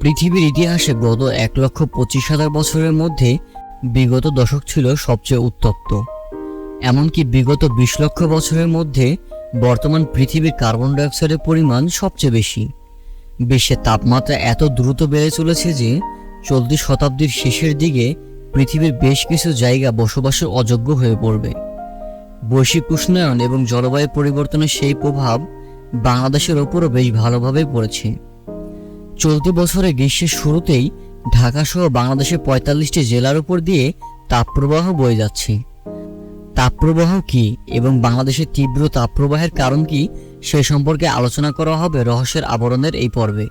পৃথিবীর ইতিহাসে গত এক লক্ষ পঁচিশ হাজার বছরের মধ্যে বিগত দশক ছিল সবচেয়ে উত্তপ্ত। এমনকি বিগত বিশ লক্ষ বছরের মধ্যে বর্তমান পৃথিবীর কার্বন ডাইঅক্সাইডের পরিমাণ সবচেয়ে বেশি। বিশ্বের তাপমাত্রা এত দ্রুত বেড়ে চলেছে যে চলতি শতাব্দীর শেষের দিকে পৃথিবীর বেশ কিছু জায়গা বসবাসের অযোগ্য হয়ে পড়বে। বৈশ্বিক উষ্ণায়ন এবং জলবায়ু পরিবর্তনের সেই প্রভাব বাংলাদেশের ওপরও বেশ ভালোভাবে পড়েছে। চলতি বছরে গ্রীষ্মের শুরুতেই ঢাকাসহ বাংলাদেশের পঁয়তাল্লিশটি জেলার উপর দিয়ে তাপপ্রবাহ বয়ে যাচ্ছে। তাপপ্রবাহ কি এবং বাংলাদেশের তীব্র তাপপ্রবাহের কারণ কি সে সম্পর্কে আলোচনা করা হবে রহস্যের আবরণের এই পর্বে।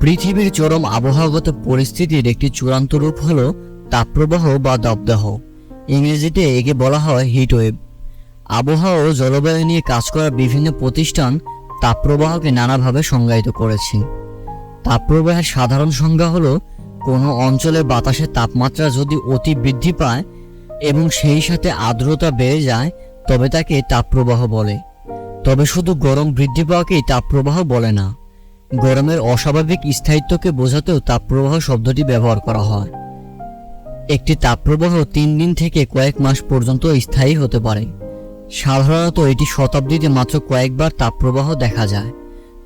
পৃথিবীর চরম আবহাওয়াগত পরিস্থিতির একটি চূড়ান্ত রূপ হল তাপপ্রবাহ বা দাবদাহ ইংরেজিতে একে বলা হয় হিটওয়েভ আবহাওয়া ও জলবায়ু নিয়ে কাজ করা বিভিন্ন প্রতিষ্ঠান তাপপ্রবাহকে নানাভাবে সংজ্ঞায়িত করেছে। তাপপ্রবাহের সাধারণ সংজ্ঞা হলো, কোনো অঞ্চলে বাতাসের তাপমাত্রা যদি অতি বৃদ্ধি পায় এবং সেই সাথে আর্দ্রতা বেড়ে যায়, তবে তাকে তাপপ্রবাহ বলে। তবে শুধু গরম বৃদ্ধি পাওয়াকেই তাপপ্রবাহ বলে না, গরমের অস্বাভাবিক স্থায়িত্বকে বোঝাতেও তাপপ্রবাহ শব্দটি ব্যবহার করা হয়। একটি তাপপ্রবাহ তিন দিন থেকে কয়েক মাস পর্যন্ত স্থায়ী হতে পারে। সাধারণত এটি শতাব্দীতে মাত্র কয়েকবার তাপপ্রবাহ দেখা যায়।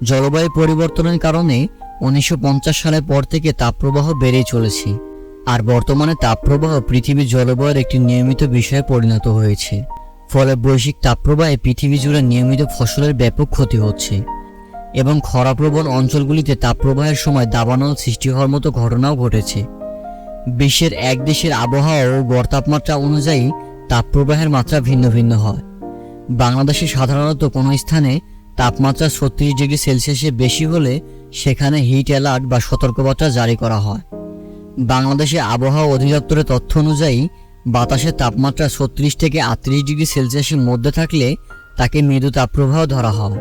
জলবায়ু পরিবর্তনের কারণে উনিশশো পঞ্চাশ সালের পর থেকে তাপপ্রবাহ বেড়েই চলেছে, আর বর্তমানে তাপপ্রবাহ পৃথিবীর জলবায়ুর একটি নিয়মিত বিষয়ে পরিণত হয়েছে। ফলে বৈশ্বিক তাপপ্রবাহে পৃথিবী জুড়ে নিয়মিত ফসলের ব্যাপক ক্ষতি হচ্ছে এবং খরাপ্রবণ অঞ্চলগুলিতে তাপপ্রবাহের সময় দাবানল সৃষ্টি হওয়ার মতো ঘটনাও ঘটেছে। বিশ্বের এক দেশের আবহাওয়া ও গড় তাপমাত্রা অনুযায়ী তাপপ্রবাহের মাত্রা ভিন্ন ভিন্ন হয়। বাংলাদেশে সাধারণত কোনো স্থানে তাপমাত্রা ছত্রিশ ডিগ্রি সেলসিয়াসের বেশি হলে সেখানে হিট অ্যালার্ট বা সতর্কবার্তা জারি করা হয়। বাংলাদেশে আবহাওয়া অধিদপ্তরের তথ্য অনুযায়ী, বাতাসের তাপমাত্রা ছত্রিশ থেকে আটত্রিশ ডিগ্রি সেলসিয়াসের মধ্যে থাকলে তাকে মৃদু তাপপ্রবাহ ধরা হয়।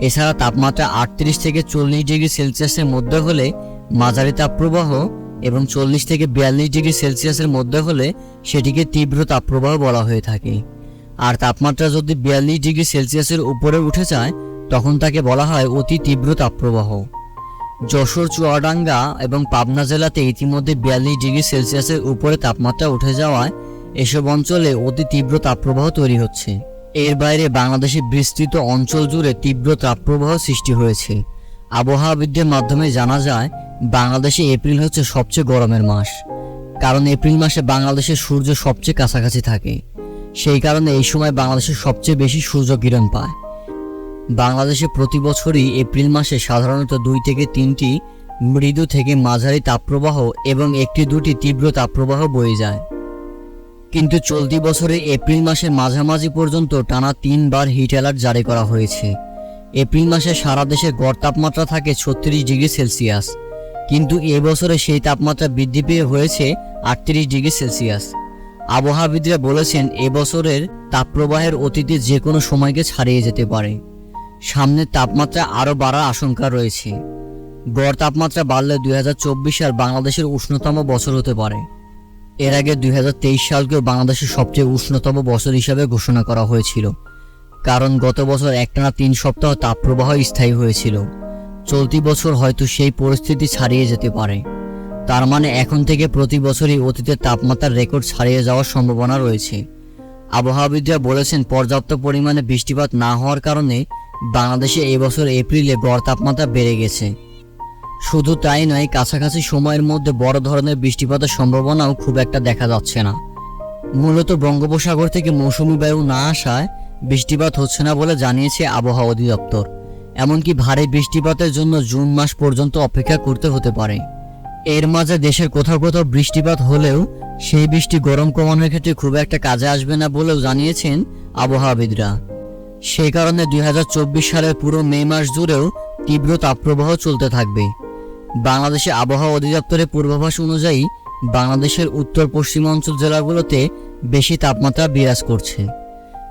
এছাড়া তাপমাত্রা আটত্রিশ থেকে চল্লিশ ডিগ্রি সেলসিয়াসের মধ্যে হলে মাঝারি তাপপ্রবাহ এবং চল্লিশ থেকে বিয়াল্লিশ ডিগ্রি সেলসিয়াসের মধ্যে হলে সেটিকে তীব্র তাপপ্রবাহ বলা হয়ে থাকে। আর তাপমাত্রা যদি বিয়াল্লিশ ডিগ্রি সেলসিয়াসের উপরে উঠে যায়, তখন তাকে বলা হয় অতি তীব্র তাপপ্রবাহ। যশোর, চুয়াডাঙ্গা এবং পাবনা জেলাতে ইতিমধ্যে বিয়াল্লিশ ডিগ্রি সেলসিয়াসের উপরে তাপমাত্রা উঠে যাওয়ায় এসব অঞ্চলে অতি তীব্র তাপপ্রবাহ তৈরি হচ্ছে। এর বাইরে বাংলাদেশে বিস্তৃত অঞ্চল জুড়ে তীব্র তাপপ্রবাহ সৃষ্টি হয়েছে। আবহাওয়াবিদদের মাধ্যমে জানা যায়, বাংলাদেশে এপ্রিল হচ্ছে সবচেয়ে গরমের মাস। কারণ এপ্রিল মাসে বাংলাদেশের সূর্য সবচেয়ে কাছাকাছি থাকে। সেই কারণে এই সময় বাংলাদেশে সবচেয়ে বেশি সূর্য কিরণ পায়। বাংলাদেশে প্রতি বছরই এপ্রিল মাসে সাধারণত দুই থেকে তিনটি মৃদু থেকে মাঝারি তাপপ্রবাহ এবং একটি দুটি তীব্র তাপপ্রবাহ বয়ে যায়। কিন্তু চলতি বছরে এপ্রিল মাসের মাঝামাঝি পর্যন্ত টানা তিনবার হিট অ্যালার্ট জারি করা হয়েছে। এপ্রিল মাসে সারা দেশে গড় তাপমাত্রা থাকে ছত্রিশ ডিগ্রি সেলসিয়াস। কিন্তু এবছরে সেই তাপমাত্রা বৃদ্ধি পেয়ে হয়েছে আটত্রিশ ডিগ্রি সেলসিয়াস। আবহাওয়াবিদরা বলেছেন এবছরের তাপপ্রবাহের অতীতে যে কোনো সময়কে ছাড়িয়ে যেতে পারে। সামনের তাপমাত্রা আরও বাড়ার আশঙ্কা রয়েছে। গড় তাপমাত্রা বাড়লে দুই সাল বাংলাদেশের উষ্ণতম বছর হতে পারে। এর আগে দুই হাজার তেইশ সালকেও বাংলাদেশের সবচেয়ে উষ্ণতম বছর হিসাবে ঘোষণা করা হয়েছিল। কারণ গত বছর একটানা তিন সপ্তাহ তাপপ্রবাহ স্থায়ী হয়েছিল। চলতি বছর হয়তো সেই পরিস্থিতি ছাড়িয়ে যেতে পারে। তার মানে এখন থেকে প্রতি বছরই অতীতের তাপমাত্রার রেকর্ড ছাড়িয়ে যাওয়ার সম্ভাবনা রয়েছে। আবহাওয়াবিদরা বলেছেন, পর্যাপ্ত পরিমাণে বৃষ্টিপাত না হওয়ার কারণে বাংলাদেশে এবছর এপ্রিলে গড় তাপমাত্রা বেড়ে গেছে। শুধু তাই নয়, কাছাকাছি সময়ের মধ্যে বড় ধরনের বৃষ্টিপাতের সম্ভাবনাও খুব একটা দেখা যাচ্ছে না। মূলত বঙ্গোপসাগর থেকে মৌসুমি বায়ু না আসায় বৃষ্টিপাত হচ্ছে না বলে জানিয়েছে আবহাওয়া অধিদপ্তর। এমনকি ভারী বৃষ্টিপাতের জন্য জুন মাস পর্যন্ত অপেক্ষা করতে হতে পারে। এর মাঝে দেশের কোথাও কোথাও বৃষ্টিপাত হলেও সেই বৃষ্টি গরম কমানোর ক্ষেত্রে খুব একটা কাজে আসবে না বলেও জানিয়েছেন আবহাওয়াবিদরা। সেই কারণে দুই হাজার চব্বিশ সালের পুরো মে মাস জুড়েও তীব্র তাপপ্রবাহ চলতে থাকবে। বাংলাদেশে আবহাওয়া অধিদপ্তরের পূর্বাভাস অনুযায়ী বাংলাদেশের উত্তর পশ্চিমাঞ্চল জেলাগুলোতে বেশি তাপমাত্রা বিরাজ করছে।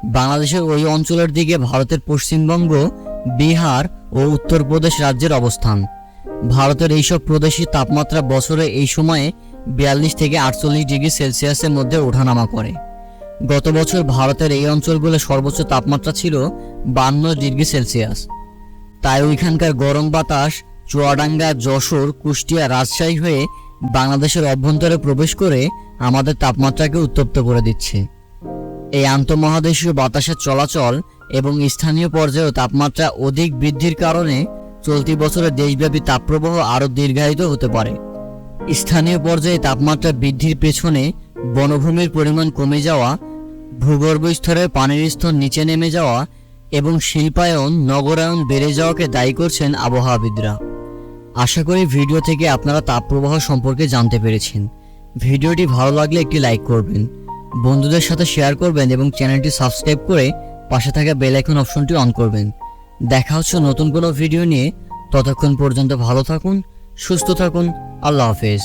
বাংলাদেশের ওই অঞ্চলের দিকে ভারতের পশ্চিমবঙ্গ, বিহার ও উত্তরপ্রদেশ রাজ্যের অবস্থান। ভারতের এইসব প্রদেশের তাপমাত্রা বছরে এই সময়ে বিয়াল্লিশ থেকে আটচল্লিশ ডিগ্রি সেলসিয়াসের মধ্যে ওঠানামা করে। গত বছর ভারতের এই অঞ্চলগুলো সর্বোচ্চ তাপমাত্রা ছিল বান্ন ডিগ্রি সেলসিয়াস। তাই ওইখানকার গরম বাতাস, চুয়াডাঙ্গা, যশোর, কুষ্টিয়া, রাজশাহী হয়ে বাংলাদেশের অভ্যন্তরে প্রবেশ করে আমাদের তাপমাত্রাকে উত্তপ্ত করে দিচ্ছে। এই আন্তঃমহাদেশীয় বাতাসের চলাচল এবং স্থানীয় পর্যায়েও তাপমাত্রা অধিক বৃদ্ধির কারণে চলতি বছরে দেশব্যাপী তাপপ্রবাহ আরও দীর্ঘায়িত হতে পারে। স্থানীয় পর্যায়ে তাপমাত্রা বৃদ্ধির পেছনে বনভূমির পরিমাণ কমে যাওয়া ভূগর্ভ স্তরে পানির স্তর নিচে নেমে যাওয়া এবং শিল্পায়ন, নগরায়ন বেড়ে যাওয়াকে দায়ী করছেন আবহাওয়াবিদরা। আশা করি ভিডিও থেকে আপনারা তাপপ্রবাহ সম্পর্কে জানতে পেরেছেন। ভিডিওটি ভালো লাগলে একটি লাইক করবেন, বন্ধুদের সাথে শেয়ার করবেন এবং চ্যানেলটি সাবস্ক্রাইব করে পাশে থাকা বেল আইকন অপশনটি অন করবেন। দেখা হচ্ছে নতুন কোনো ভিডিও নিয়ে। ততক্ষণ পর্যন্ত ভালো থাকুন সুস্থ থাকুন। আল্লাহ হাফেজ।